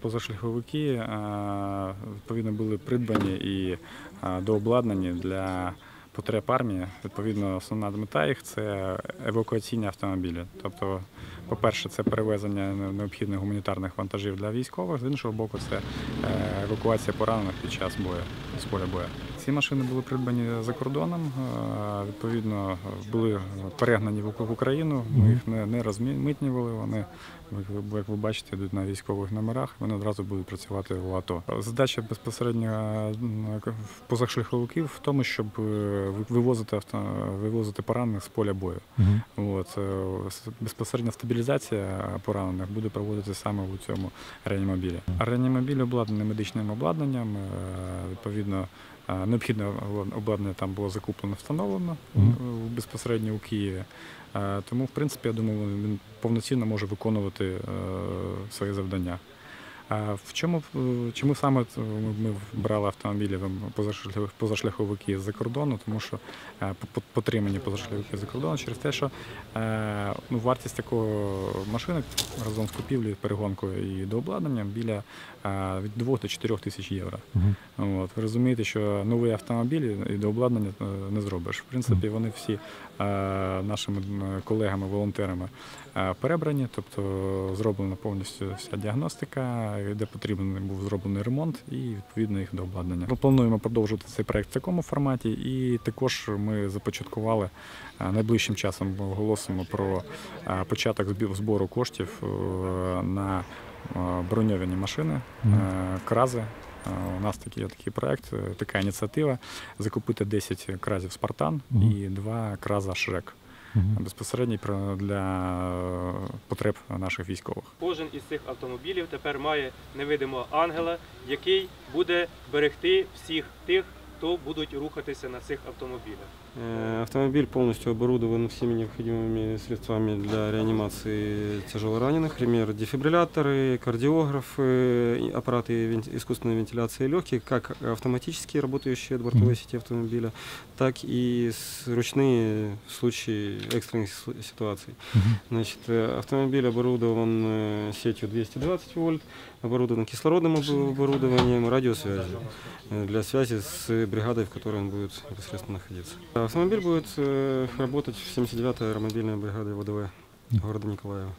позашляховики е, відповідно були придбані і е, дообладнані для потреб армії. Відповідно, основна мета їх це евакуаційні автомобілі. Тобто, по-перше, це перевезення необхідних гуманітарних вантажів для військових, з іншого боку, це е, евакуація поранених під час бою з поля бою. Ці машини були придбані за кордоном. е, Відповідно, були перегнані в Україну. Ми їх не, не розмитнювали. Вони, як ви- бачите, йдуть на військових номерах. Вони одразу будуть працювати в АТО. Задача безпосередньо м, позашляховиків в тому, щоб е, вивозити авто, вивозити поранених з поля бою. От, е, безпосередня стабілізація поранених буде проводитися саме у цьому реанімобілі. А реанімобіль обладнаний медичним обладнанням. е, Відповідно, необхідне обла- обладнання там було закуплено, встановлено mm-hmm. безпосередньо у Києві. Е, Тому, в принципі, я думаю, він повноцінно може виконувати е, свої завдання. В чому е, чому саме ми брали автомобілі позашляховики з-за кордону? Тому що е, по- по- потримані позашляховики за кордону через те, що е, ну, вартість такого машини разом з купівлею, перегонкою і дообладнанням біля від 2 до 4 тисяч євро. От, ви розумієте, що новий автомобіль і до обладнання е, не зробиш. В принципі, вони всі нашими колегами, волонтерами е, перебрані, тобто зроблена повністю вся діагностика, де потрібен був зроблений ремонт і відповідно їх до обладнання. Ми плануємо продовжувати цей проект в такому форматі, і також ми започаткували е, найближчим часом оголосимо про е, початок збору коштів е, на броньовані машини, крази. У нас такий, такий проект, така ініціатива закупити 10 кразів Спартан і 2 краза Шрек безпосередньо про- для потреб наших військових. Кожен із цих автомобілів тепер має невидимого ангела, який буде берегти всіх тих, хто будуть рухатися на цих автомобілях. Э, Автомобиль полностью оборудован всеми необходимыми средствами для реанимации тяжелораненых. Например, дефибрилляторы, кардиографы, и аппараты вен- искусственной вентиляции легких, как автоматические, работающие от бортовой Мгм. сети автомобиля, так и с- ручные в случае экстренных су- ситуаций. Значит, э, автомобиль оборудован э, сетью 220 вольт, оборудован кислородным обо- оборудованием, радиосвязью э, для связи с бригадой, в которой он будет непосредственно находиться. Автомобиль будет э, работать в 79-й аэромобильной бригаде ВДВ города Николаева.